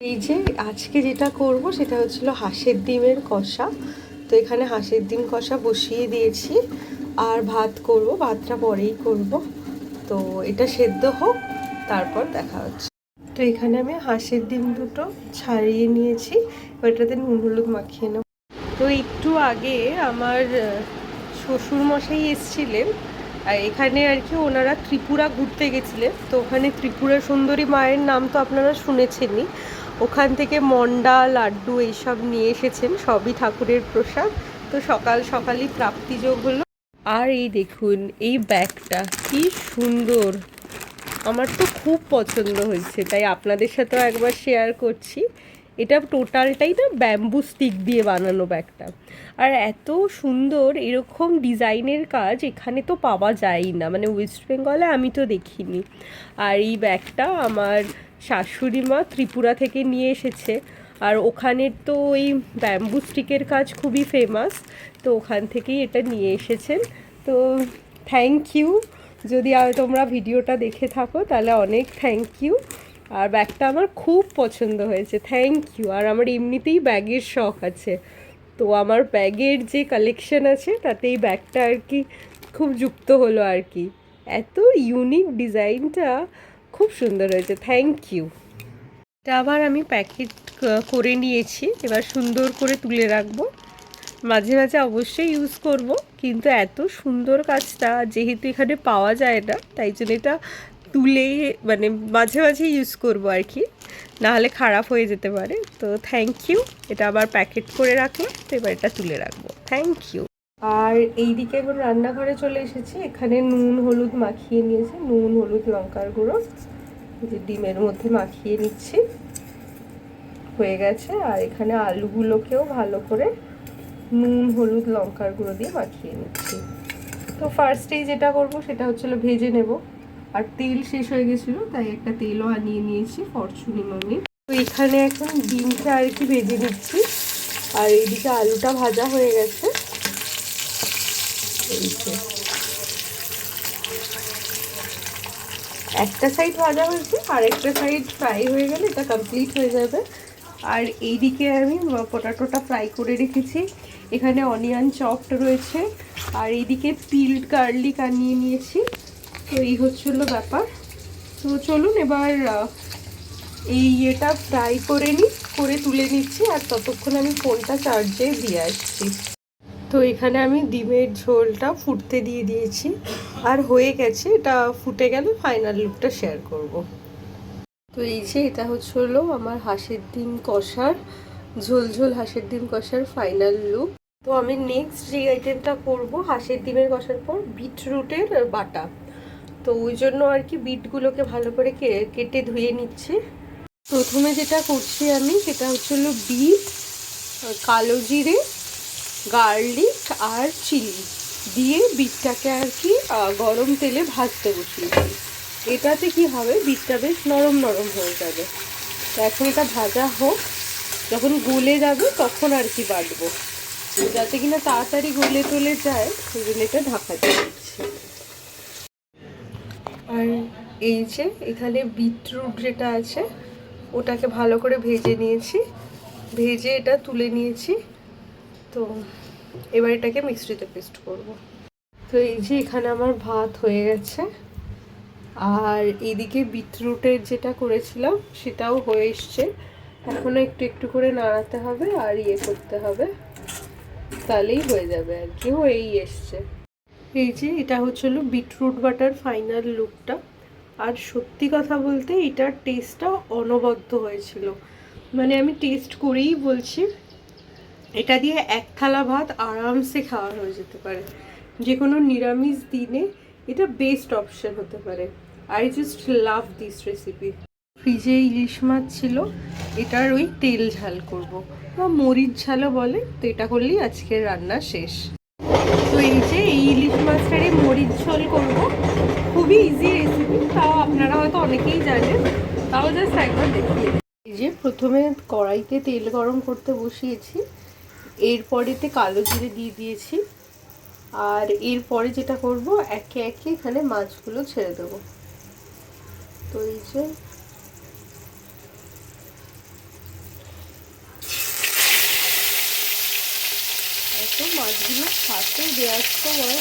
এই যে আজকে যেটা করব সেটা হচ্ছিল হাঁসের ডিমের কষা। তো এখানে হাঁসের ডিম কষা বসিয়ে দিয়েছি। আর ভাত করব, ভাতটা পরেই করব। তো এটা সেদ্ধ হোক, তারপর দেখা হচ্ছে। তো এখানে আমি হাঁসের ডিম দুটো ছাড়িয়ে নিয়েছি। ওইটাতে নুন হলুদ মাখিয়ে নেব। তো একটু আগে আমার শ্বশুর মশাই এসছিলেন। এখানে আর কি ওনারা ত্রিপুরা ঘুরতে গেছিলেন। তো ওখানে ত্রিপুরা সুন্দরী মায়ের নাম তো আপনারা শুনেছেনই। ওখান থেকে মন্ডা, লাড্ডু এইসব নিয়ে এসেছেন, সবই ঠাকুরের প্রসাদ। তো সকাল সকালই প্রাপ্তিযোগ হলো। আর এই দেখুন, এই ব্যাগটা, কি সুন্দর। আমার তো খুব পছন্দ হয়েছে, তাই আপনাদের সাথেও একবার শেয়ার করছি। এটা টোটালটাই না ব্যাম্বু স্টিক দিয়ে বানানো ব্যাগটা। আর এত সুন্দর এরকম ডিজাইনের কাজ এখানে তো পাওয়া যায়ই না। মানে ওয়েস্ট বেঙ্গলে আমি তো দেখিনি। আর এই ব্যাগটা আমার শাশুড়ি মা ত্রিপুরা থেকে নিয়ে এসেছে। আর ওখানের তো ওই ব্যাম্বু স্টিকের কাজ খুবই ফেমাস তো ওখান থেকেই এটা নিয়ে এসেছেন। তো থ্যাংক ইউ যদি তোমরা ভিডিওটা দেখে থাকো তাহলে অনেক থ্যাংক ইউ আর ব্যাগটা আমার খুব পছন্দ হয়েছে থ্যাংক ইউ আর আমার এমনিতেই ব্যাগের শখ আছে। তো আমার ব্যাগের যে কালেকশন আছে তাতে এই ব্যাগটা আর কি খুব যুক্ত হলো আর কি। এত ইউনিক ডিজাইনটা খুব সুন্দর হয়েছে থ্যাংক ইউ এটা আবার আমি প্যাকেট করে নিয়েছি, এবার সুন্দর করে তুলে রাখব। মাঝে মাঝে অবশ্যই ইউজ করব, কিন্তু এত সুন্দর কাজটা যেহেতু এখানে পাওয়া যায় না, তাই জন্য এটা তুলে মানে মাঝে মাঝে ইউজ করব আর কি। নাহলে খারাপ হয়ে যেতে পারে। তো থ্যাংক ইউ এটা আবার প্যাকেট করে রাখলাম, তো এবার এটা তুলে রাখব। থ্যাংক ইউ আর এই দিকে এখন রান্নাঘরে চলে এসেছি। এখানে নুন, হলুদ মাখিয়ে নিয়েছি। নুন, হলুদ, লঙ্কার গুঁড়ো। যে ডিমের মধ্যে মাখিয়ে নিচ্ছি। হয়ে গেছে। আর এখানে আলুগুলোকেও ভালো করে নুন, হলুদ, লঙ্কার গুঁড়ো দিয়ে মাখিয়ে নিচ্ছি। তো ফার্স্টেই যেটা করব সেটা হচ্ছিল ভেজে নেব। আর তেল শেষ হয়ে গেছিল, তাই একটা তেলও আনিয়ে নিয়েছি ফরচুনি মামি তো এখানে এখন ডিমটা আর কি ভেজে নিচ্ছি। আর এইদিকে আলুটা ভাজা হয়ে গেছে। একটা সাইড ভাজা হয়েছে, আর একটা সাইড ফ্রাই হয়ে গেলে এটা কমপ্লিট হয়ে যাবে। আর এইদিকে আমি পটাটোটা ফ্রাই করে রেখেছি। এখানে অনিয়ন চপড রয়েছে। আর এইদিকে পিল্ড গার্লিক আনিয়ে নিয়েছি। তো এই হচ্ছিল ব্যাপার। তো চলুন এবার এই ইয়েটা ফ্রাই করে নিই করে তুলে নিচ্ছি আর ততক্ষণ আমি ফোনটা চার্জে দিয়ে আসছি। তো এখানে আমি ডিমের ঝোলটা ফুটতে দিয়ে দিয়েছি আর হয়ে গেছে, এটা ফুটে গেলে ফাইনাল লুকটা শেয়ার করব। তো এই যে এটা হচ্ছে হলো আমার হাঁসের ডিম কষার, ঝোল ঝোল হাঁসের ডিম কষার ফাইনাল লুক তো আমি নেক্সট যে আইটেমটা করব, হাঁসের ডিমের কষার পর বিটরুটের বাটা। তো ওই জন্য আর কি বিটগুলোকে ভালো করে কেটে ধুয়ে নিচ্ছি। প্রথমে যেটা করছি আমি, সেটা হচ্ছে হলো বিট কালো জিরে গার্লিক আর চিলি দিয়ে বিটটাকে আর কি গরম তেলে ভাজতে বসিয়েছি এটাতে কি হবে? বিটটা বেশ নরম নরম হয়ে যাবে। তো এখন এটা ভাজা হোক। যখন গলে যাবে, তখন আর কি বাটবো। যাতে কিনা তাড়াতাড়ি গলে টলে যায়, সেই জন্য এটা ঢাকা দিয়ে দিচ্ছি। আর এই যে এখানে বিটরুট যেটা আছে, ওটাকে ভালো করে ভেজে নিয়েছি। ভেজে এটা তুলে নিয়েছি। তো এবার এটাকে মিক্সিতে পেস্ট করব। তো এই যে এখানে আমার ভাত হয়ে গেছে। আর এদিকে বিটরুটের যেটা করেছিলাম, সেটাও হয়ে এসছে। এখনও একটু একটু করে নাড়াতে হবে আর ইয়ে করতে হবে। তাহলেই হয়ে যাবে আর কি, হয়েই এসছে। এই যে এটা হচ্ছিল বিটরুট বাটার ফাইনাল লুকটা। আর সত্যি কথা বলতে এটার টেস্টটা অনবদ্য হয়েছিল। মানে আমি টেস্ট করেই বলছি, এটা দিয়ে এক থালা ভাত আরামসে খাওয়া হয়ে যেতে পারে। যে কোনো নিরামিষ দিনে এটা বেস্ট অপশন হতে পারে। I just love this recipe ফ্রিজে ইলিশ মাছ ছিল, এটার ওই তেল ঝাল করব। বা মরিচ ঝালও বলে, তো এটা করলেই আজকের রান্না শেষ। মাছটারে মরিচ ঝোল করব। খুবই ইজি রেসিপি তাও আপনারা হয়তো অনেকেই জানেন। তাও জাস্ট একবার দেখিয়ে যে প্রথমে কড়াইতে তেল গরম করতে বসিয়েছি, এরপরেতে কালো জিরে দিয়ে দিয়েছি, আর এরপরে যেটা করব, একে একে এখানে মাছগুলো ছেড়ে দেব। তো এই যে মাছগুলো হাতে দেওয়ার সময়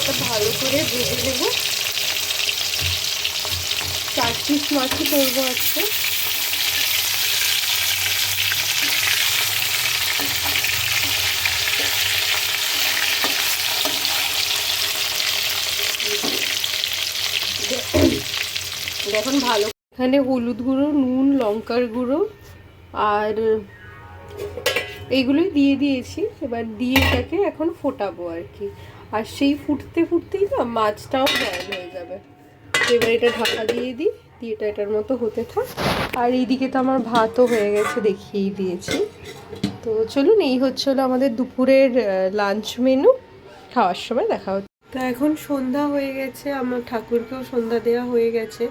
এটা ভালো করে ভেজে নেব। চার পিস মাছই করব আজকে। দেখুন ভালো। এখানে হলুদ গুঁড়ো, নুন, লঙ্কার গুঁড়ো আর এইগুলোই দিয়ে দিয়েছি। এবার দিয়ে এটাকে এখন ফোটাবো আর কি। আর সেই ফুটতে ফুটতেই না মাছটাও বয়েল হয়ে যাবে। তো এবার এটা ঢাকা দিয়ে দিই, দিয়ে এটা এটার মতো হতে থাক। আর এইদিকে তো আমার ভাতও হয়ে গেছে, দেখিয়েই দিয়েছি। তো চলুন, এই হচ্ছে হলো আমাদের দুপুরের লাঞ্চ মেনু খাওয়ার সময় দেখা হচ্ছে। তো এখন সন্ধ্যা হয়ে গেছে, আমার ঠাকুরকেও সন্ধ্যা দেওয়া হয়ে গেছে।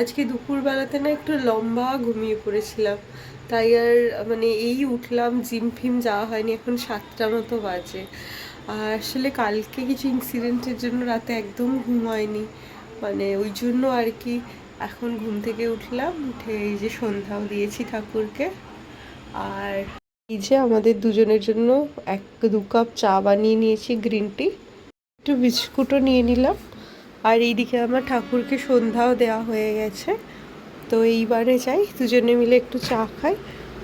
আজকে দুপুরবেলাতে না একটু লম্বা ঘুমিয়ে পড়েছিলাম। তাই আর মানে এই উঠলাম, জিম ফিম যাওয়া হয়নি, এখন সাতটা মতো বাজে। আসলে কালকে কিছু ইনসিডেন্টের জন্য রাতে একদম ঘুম হয়নি। মানে ওই জন্য আর কি এখন ঘুম থেকে উঠলাম, উঠে এই যে সন্ধ্যাও দিয়েছি ঠাকুরকে। আর এই যে আমাদের দুজনের জন্য এক দু কাপ চা বানিয়ে নিয়েছি গ্রিন টি একটু বিস্কুটও নিয়ে নিলাম। আর এইদিকে আমার ঠাকুরকে সন্ধ্যাও দেওয়া হয়ে গেছে। তো এইবারে যাই, দুজনে মিলে একটু চা খাই।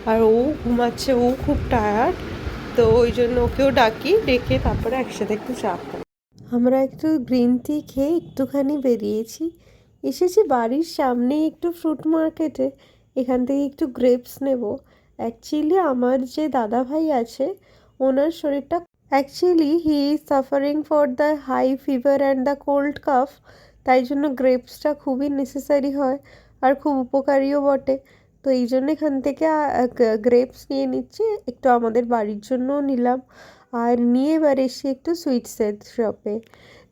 আর ও ঘুমাচ্ছে, ও খুব টায়ার্ড তো ওই জন্য ওকেও ডাকি, ডেকে তারপরে একসাথে একটু চা খাই। আমরা একটু গ্রিন টি খেয়ে একটুখানি বেরিয়েছি। এসেছি বাড়ির সামনে একটু ফ্রুট মার্কেটে। এখান থেকে একটু গ্রেপস নেব। অ্যাকচুয়ালি আমার যে দাদা ভাই আছে, ওনার শরীরটা actually he is suffering for the high fever and the cold cough. তাই জন্য গ্রেপসটা খুবই নেসেসারি হয় আর খুব উপকারীও বটে। তো এই জন্য এখান থেকে গ্রেপস নিয়ে নিচ্ছি। একটু আমাদের বাড়ির জন্যও নিলাম। আর নিয়ে এবার এসে একটু সুইটসের শপে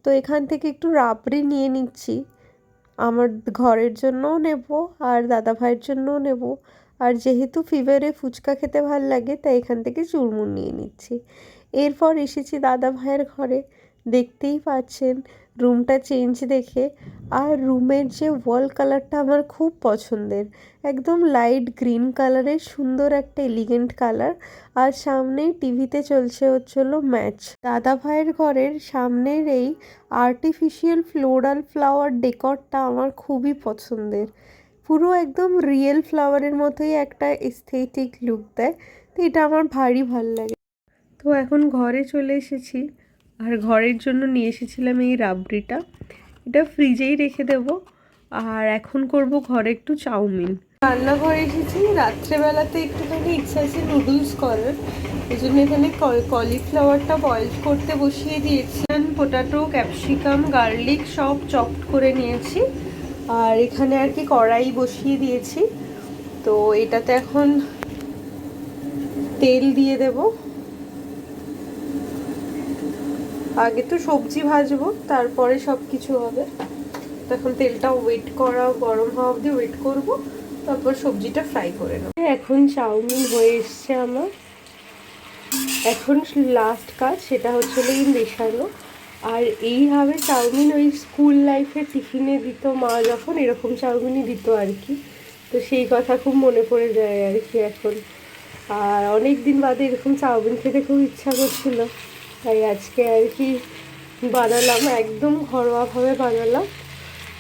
তো এখান থেকে একটু রাবড়ি নিয়ে নিচ্ছি। আমার ঘরের জন্যও নেব আর দাদা ভাইয়ের জন্যও নেব। আর যেহেতু ফিভারে ফুচকা খেতে ভালো লাগে, তাই এখান থেকে চুরমুন নিয়ে নিচ্ছি। এরপর এসেছি দাদা ভাইয়ের ঘরে। দেখতেই পাচ্ছেন রুমটা চেঞ্জ দেখে। আর রুমের যে ওয়াল কালারটা আমার খুব পছন্দের, একদম লাইট গ্রিন কালারের সুন্দর একটা এলিগেন্ট কালার আর সামনে টিভিতে চলছে হচ্ছিল ম্যাচ দাদা ভাইয়ের ঘরের সামনের এই আর্টিফিশিয়াল ফ্লোরাল ফ্লাওয়ার ডেকরটা আমার খুবই পছন্দের। পুরো একদম রিয়েল ফ্লাওয়ারের মতোই একটা এস্থেটিক লুক দেয়। তো এটা আমার ভারী ভালো লাগে। তো এখন ঘরে চলে এসেছি। আর ঘরের জন্য নিয়ে এসেছিলাম এই রাবড়িটা। এটা ফ্রিজেই রেখে দেব। আর এখন করব ঘরে একটু চাউমিন। রান্নাঘরে এসেছি। রাত্রেবেলাতে একটুখানি ইচ্ছা আছে নুডলস করার। এই জন্য এখানে কলিফ্লাওয়ারটা বয়েল করতে বসিয়ে দিয়েছি। পোটাটো ক্যাপসিকাম গার্লিক সব চপড করে নিয়েছি। আর এখানে আর কি কড়াই বসিয়ে দিয়েছি। তো এটাতে এখন তেল দিয়ে দেবো। আগে তো সবজি ভাজবো, তারপরে সব কিছু হবে। তখন তেলটা ওয়েট করা, গরম হওয়া অবধি ওয়েট করব, তারপর সবজিটা ফ্রাই করে নেব। এখন চাউমিন হয়ে এসছে আমার। এখন লাস্ট কাজ, সেটা হচ্ছে এই মেশানো। আর এইভাবে চাউমিন ওই স্কুল লাইফে টিফিনে দিত মা যখন, এরকম চাউমিনই দিত আর কি। তো সেই কথা খুব মনে পড়ে যায় আর কি এখন। আর অনেক দিন বাদে এরকম চাউমিন খেতে খুব ইচ্ছা করছিল। তাই আজকে আর কি বানালাম, একদম ঘরোয়াভাবে বানালাম।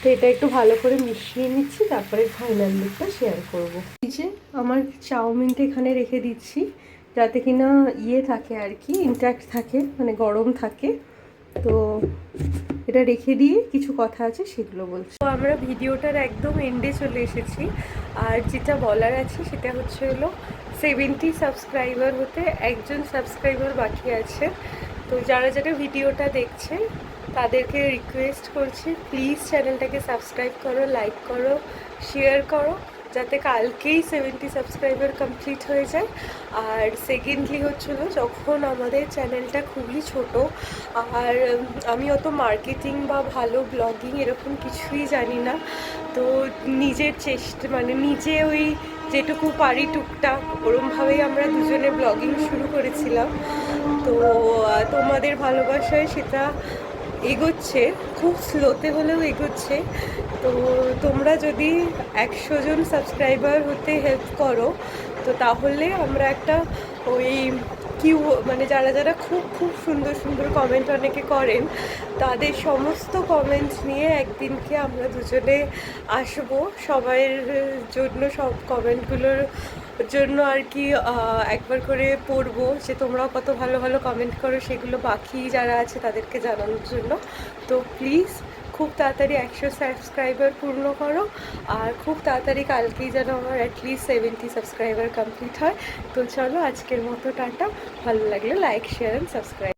তো এটা একটু ভালো করে মিশিয়ে নিচ্ছি, তারপরে ফাইনাল লুকটা শেয়ার করব। এই যে আমার চাউমিনটা এখানে রেখে দিচ্ছি, যাতে কিনা ইয়ে থাকে আর কি ইনট্যাক্ট থাকে মানে গরম থাকে। তো এটা রেখে দিয়ে কিছু কথা আছে সেগুলো বলছি। তো আমরা ভিডিওটার একদম এন্ডে চলে এসেছি, আর যেটা বলার আছে সেটা হচ্ছে হলো সেভেন্টি সাবস্ক্রাইবার হতে একজন সাবস্ক্রাইবার বাকি আছে। তো যারা যারা ভিডিওটা দেখছে, তাদেরকে রিকোয়েস্ট করছি প্লিজ চ্যানেলটাকে সাবস্ক্রাইব করো লাইক করো শেয়ার করো, যাতে কালকেই সেভেন্টি সাবস্ক্রাইবার কমপ্লিট হয়ে যায়। আর সেকেন্ডলি হচ্ছিল যখন আমাদের চ্যানেলটা খুবই ছোট, আর আমি অত মার্কেটিং বা ভালো ব্লগিং এরকম কিছুই জানি না, তো নিজের চেষ্টা মানে নিজে ওই যেটুকু পারি টুকটাক, ওরমভাবেই আমরা দুজনে ব্লগিং শুরু করেছিলাম। তো তোমাদের ভালোবাসায় সেটা এগোচ্ছে, খুব স্লোতে হলেও এগোচ্ছে। তো তোমরা যদি একশো জন সাবস্ক্রাইবার হতে হেল্প করো, তো তাহলে আমরা একটা ওই কিউ মানে যারা যারা খুব খুব সুন্দর সুন্দর কমেন্ট অনেকে করেন, তাদের সমস্ত কমেন্টস নিয়ে একদিনকে আমরা দুজনে আসব। সবাইয়ের জন্য সব কমেন্টগুলোর জন্য আর কি একবার করে পড়ব। যে তোমরাও কত ভালো ভালো কমেন্ট করো, সেগুলো বাকি যারা আছে তাদেরকে জানানোর জন্য। তো প্লিজ খুব তাড়াতাড়ি একশো সাবস্ক্রাইবার পূর্ণ করো, আর খুব তাড়াতাড়ি কালকেই যেন আমার অ্যাটলিস্ট সেভেন্টি সাবস্ক্রাইবার কমপ্লিট হয়। তো চলো আজকের মতো টাটা। ভালো লাগলে লাইক শেয়ার অ্যান্ড সাবস্ক্রাইব